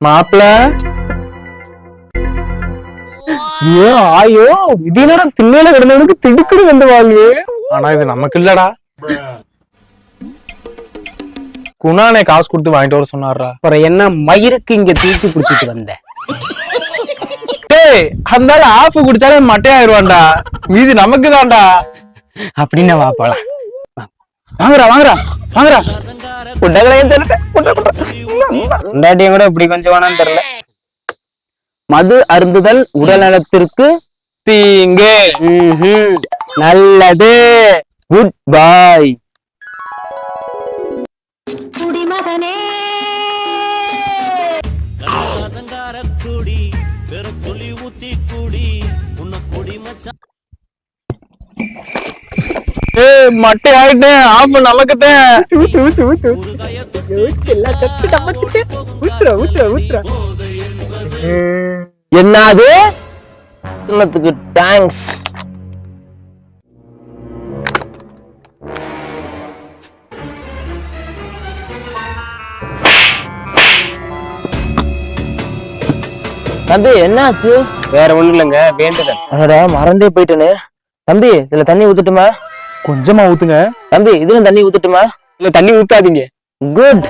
மாப்பிள. ஐயோ ஆயோ இது என்னடா திண்ணையில கிடந்தவனுக்கு திடுக்குடு வந்து வாழ்வு ஆனா இது நமக்கு இல்லடா. குணானே காசு கொடுத்து வாங்கிட்டு வர சொன்னாரா அப்புறம் என்ன மயிருக்கு இங்க தூக்கி பிடிச்சிட்டு வந்த? டேய் அந்த ஆஃப் குடிச்சாலே மட்டையாயிருவான்டா மீதி நமக்கு தான்டா அப்படின்னு வா போலாம். வாங்குறா வாங்குறா வாங்குறா குண்டகளையும் தெரியல குண்டாட்டியும் கூட இப்படி கொஞ்சம் வேணாம்னு தெரியல. மது அருந்துதல் உடல் நலத்திற்கு தீங்கு. நல்லது. குட் பாய் குடிமகனே. ஏய் மட்டை ஆயிட்டேன் ஆஃப் நமக்கு தான் என்னது? சொன்னதுக்கு தேங்க்ஸ் தம்பி என்னாச்சு? வேற ஒண்ணும் இல்லைங்க வேண்டுதல். அடடா மறந்தே போயிட்டேனே. தம்பி இதுல தண்ணி ஊத்துட்டுமா? கொஞ்சமா ஊத்துங்க. தம்பி இதுல தண்ணி ஊத்துட்டுமா? இல்ல தண்ணி ஊத்தாதீங்க. குட்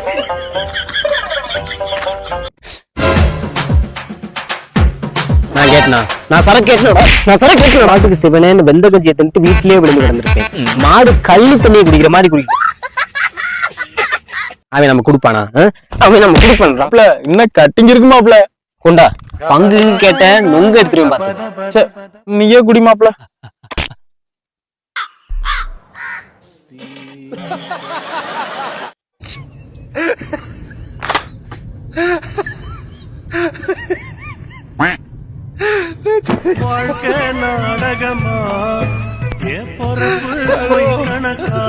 நான் கேட்டனா? நான் சரக்கு கேட்டனடா நான் சரக்கு கேட்டன? சிவனேன்னு வெந்த கஞ்சியை தின்ட்டு வீட்லயே விழுந்து கிடந்திருக்கேன். மாடு கள்ளி தண்ணியை குடிக்கிற மாதிரி குடிக்கும். அவன் நம்ம கொடுப்பானா? அவன் நம்ம இன்னும் கட்டிங் இருக்கு மாப்பிள கொண்டா பங்கு கேட்டேன் நொங்க எடுத்துருவேன் பார்த்து சே நீயே குடி மாப்பிள வாழ்க்கை நாடகமா? என் பொறுப்பு கணக்கா?